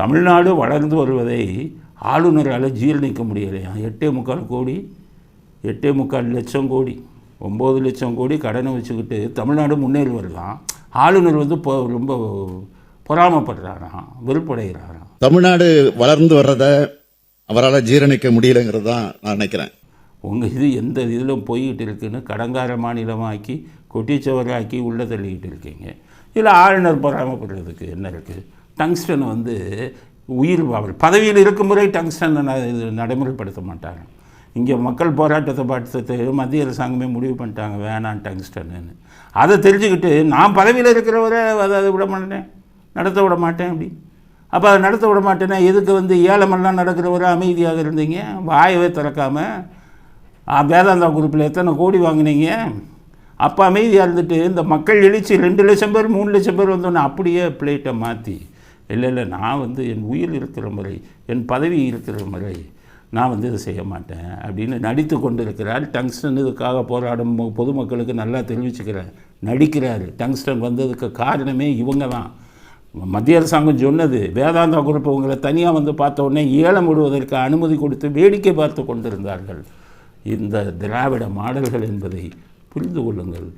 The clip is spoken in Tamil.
தமிழ்நாடு வளர்ந்து வருவதை ஆளுநரால் ஜீரணிக்க முடியலையா? எட்டே முக்கால் கோடி எட்டே முக்கால் லட்சம் கோடி ஒம்பது லட்சம் கோடி கடனை வச்சுக்கிட்டு தமிழ்நாடு முன்னேறி வரலாம். ஆளுநர் வந்து இப்போ ரொம்ப பொறாமப்படுறாராம் வெறுப்படைகிறாராம் தமிழ்நாடு வளர்ந்து வர்றத அவரால் ஜீரணிக்க முடியலைங்கிறது தான் நான் நினைக்கிறேன். உங்கள் இது எந்த இதிலும் போய்கிட்டு இருக்குன்னு கடங்கார மாநிலமாக்கி கொட்டிச்சவராக்கி உள்ளே தள்ளிக்கிட்டு இருக்கீங்க. இதில் ஆளுநர் பொறாமப்படுறதுக்கு என்ன இருக்குது டங்ஸ்டன் வந்து உயிர் அவர் பதவியில் இருக்கும் முறை டங்ஸ்டன் இது நடைமுறைப்படுத்த மாட்டாங்க. இங்கே மக்கள் போராட்டத்தை பார்த்து மத்திய அரசாங்கமே முடிவு பண்ணிட்டாங்க வேணாம் டங்ஸ்டன்னு அதை தெரிஞ்சுக்கிட்டு நான் பதவியில் இருக்கிறவரை அதை அதை விட மாட்டேன் நடத்த விட மாட்டேன் அப்படி. அப்போ அதை நடத்த விட மாட்டேன்னா எதுக்கு வந்து ஏலமெல்லாம் நடக்கிறவரை அமைதியாக இருந்தீங்க? வாயவே திறக்காமல் வேதாந்தா குரூப்பில் எத்தனை கோடி வாங்கினீங்க? அப்போ அமைதியாக இருந்துட்டு இந்த மக்கள் எழுச்சி ரெண்டு லட்சம் பேர் மூணு லட்சம் பேர் வந்தோன்னே அப்படியே பிளேட்டை மாற்றி இல்லை இல்லை நான் வந்து என் உயிர் இருக்கிற முறை என் பதவி இருக்கிற முறை நான் வந்து இதை செய்ய மாட்டேன் அப்படின்னு நடித்து கொண்டு இருக்கிறார் டங்ஸ்டன் இதுக்காக போராடும் பொதுமக்களுக்கு நல்லா தெரிவிச்சுக்கிறார். நடிக்கிறார். டங்ஸ்டன் வந்ததுக்கு காரணமே இவங்க தான். மத்திய அரசாங்கம் சொன்னது வேதாந்தா குரூப் உங்களை தனியாக வந்து பார்த்த உடனே ஏலம் விடுவதற்கு அனுமதி கொடுத்து வேடிக்கை பார்த்து கொண்டிருந்தார்கள். இந்த திராவிட மாடல்கள் என்பதை புரிந்து கொள்ளுங்கள்.